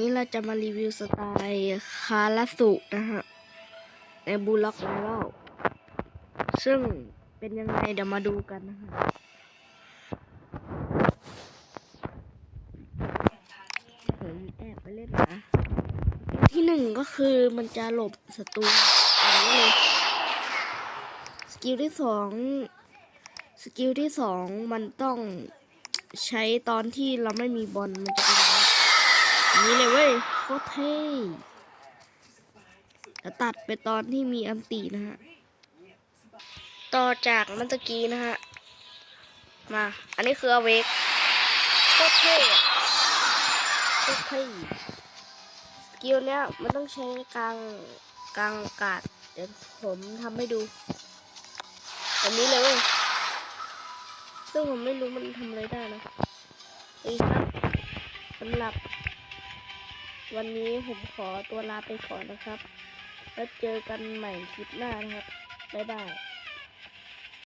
นี้เราจะมารีวิวสไตล์คาราสุนะฮะ ในบูล็อกไวรัลซึ่งเป็นยังไงเดี๋ยวมาดูกันนะฮะผมแอบไปเล่นนะ ที่หนึ่งก็คือมันจะหลบศัตรูอย่างนี้เลยสกิลที่สองสกิลที่สองมันต้องใช้ตอนที่เราไม่มีบอลมันจะเป็น นี้เลยเว้ยโคตรเท่แล้วตัดไปตอนที่มีอันตีนะฮะ ต่อจากเมันตะกี้นะฮะ มา อันนี้คืออเวกโคตรเท่อโคตรเท่กิลเนี้ยมันต้องใช้กลางกลางอากาศ เดี๋ยวผมทำให้ดูแบบนี้เลยเว้ยซึ่งผมไม่รู้มันทำอะไรได้นะนี่ครับสำหรับ วันนี้ผมขอตัวลาไปก่อนนะครับ แล้วเจอกันใหม่คลิปหน้านะครับ บ๊ายบาย